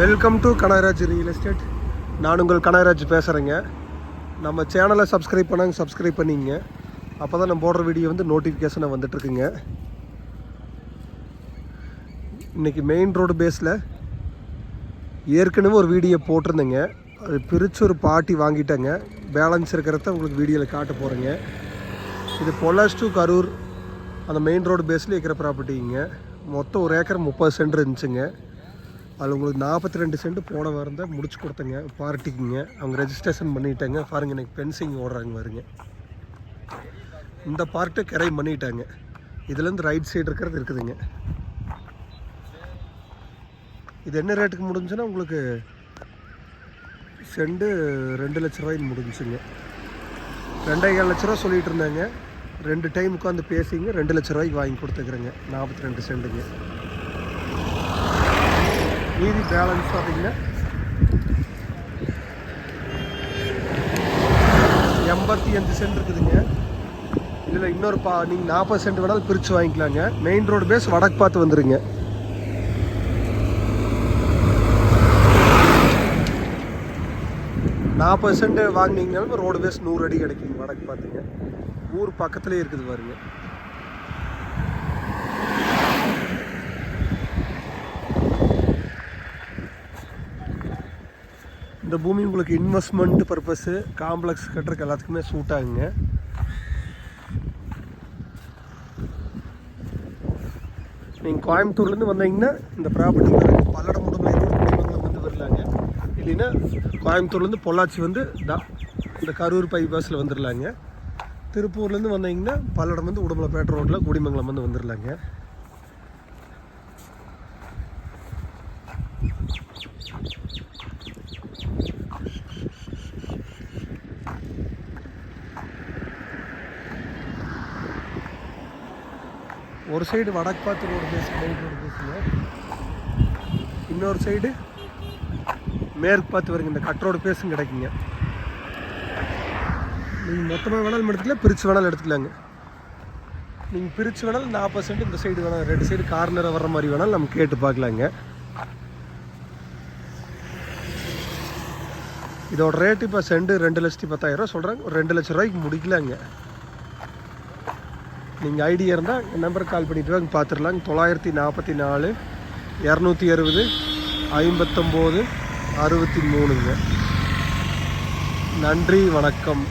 Welcome to Kanagaraj real estate நான் உங்கள் கனகராஜ் பேசுகிறேங்க நம்ம சேனலை சப்ஸ்கிரைப் பண்ணாங்க சப்ஸ்கிரைப் பண்ணிங்க. அப்போ தான் நம்ம போடுற வீடியோ வந்து நோட்டிஃபிகேஷனை வந்துட்டுருக்குங்க. இன்றைக்கி மெயின் ரோடு பேஸில் ஏற்கனவே ஒரு வீடியோ போட்டிருந்தேங்க. அது பிரித்து ஒரு பாட்டி வாங்கிட்டேங்க. பேலன்ஸ் இருக்கிறத உங்களுக்கு வீடியோவில் காட்ட போகிறேங்க இது பொலாஸ் டு கரூர் அந்த மெயின் ரோடு பேஸில் இருக்கிற ப்ராப்பர்ட்டிங்க மொத்தம் ஒரு ஏக்கர் முப்பது சென்ட் இருந்துச்சுங்க. அதில் உங்களுக்கு நாற்பத்தி ரெண்டு சென்ட் போன வாரம் தான் முடிச்சு கொடுத்தேங்க. பார்ட்டிக்குங்க. அவங்க ரெஜிஸ்ட்ரேஷன் பண்ணிட்டாங்க. பாருங்க எனக்கு பென்சிங் ஓடுறாங்க பாருங்க. இந்த பார்ட்டை கரை பண்ணிட்டாங்க. இதுலேருந்து ரைட் சைடு இருக்கிறது இருக்குதுங்க. இது என்ன ரேட்டுக்கு முடிஞ்சுன்னா உங்களுக்கு செண்டு ரெண்டு லட்ச ரூபாய்க்கு முடிஞ்சுங்க. ரெண்டே ஏழு லட்ச ரூபா சொல்லிகிட்டு இருந்தாங்க. ரெண்டு டைம் உட்காந்து பேசிங்க ரெண்டு லட்ச ரூபாய்க்கு வாங்கி கொடுத்துக்கிறேங்க. நாற்பத்தி ரெண்டு செண்டுங்க மீதி பேலன்ஸ் பார்த்தீங்கன்னா எண்பத்தி அஞ்சு சென்ட் இருக்குதுங்க. இதில் இன்னொரு பா நீங்கள் நாற்பது சென்ட் வேணாலும் பிரித்து வாங்கிக்கலாங்க. மெயின் ரோடு பேஸ் வடக்கு பார்த்து வந்துடுங்க நாற்பது சென்ட் வாங்கினீங்கனாலும் ரோடு பேஸ் நூறு அடி கிடைக்குங்க வடக்கு பார்த்துங்க. ஊர் பக்கத்துலேயே இருக்குது பாருங்கள் இந்த பூமி உங்களுக்கு இன்வெஸ்ட்மெண்ட் பர்பஸ்ஸு காம்ப்ளெக்ஸ் கட்டுறதுக்கு எல்லாத்துக்குமே சூட் ஆகுங்க. நீங்கள் கோயம்புத்தூர்லேருந்து வந்தீங்கன்னா இந்த ப்ராப்பர்ட்டி பல்லடம் முடுமலையோட குடிமங்கலம் வந்து வரலாங்க இல்லைன்னா கோயம்புத்தூர்லேருந்து பொள்ளாச்சி வந்து தா இந்த கரூர் பைபாஸில் வந்துடலாங்க திருப்பூர்லேருந்து வந்தீங்கன்னா பல்லடம் வந்து உடுமலைப்பேட்டை ரோட்டில் குடிமங்கலம் வந்து வந்துடலாங்க ஒரு சைடு வடக்கு பார்த்து ரோடு பேசு மெயின் ரோடு பேசுங்க இன்னொரு சைடு மேற்கு பார்த்து வருங்க இந்த கட் ரோடு பேசும் கிடைக்குங்க. நீங்கள் மொத்தமாக வேணாலும் எடுத்துக்கலாம் பிரித்து வேணாலும் எடுத்துக்கலாங்க. நீங்கள் பிரித்து வேணாலும் நாற்பது சென்ட் இந்த சைடு வேணாலும் ரெண்டு சைடு கார்னரை வர்ற மாதிரி வேணாலும் நம்ம கேட்டு பார்க்கலாங்க. இதோட ரேட்டு இப்போ செண்டு ரெண்டு லட்சத்தி பத்தாயிரம் சொல்கிறாங்க ஒரு ரெண்டு லட்ச ரூபாய்க்கு முடிக்கலாங்க. நீங்கள் ஐடியா இருந்தால் என் நம்பருக்கு கால் பண்ணிட்டு வாங்க பார்த்துடலாங்க தொள்ளாயிரத்தி நாற்பத்தி நாலு இரநூத்தி அறுபது ஐம்பத்தொம்போது அறுபத்தி மூணுங்க. நன்றி வணக்கம்.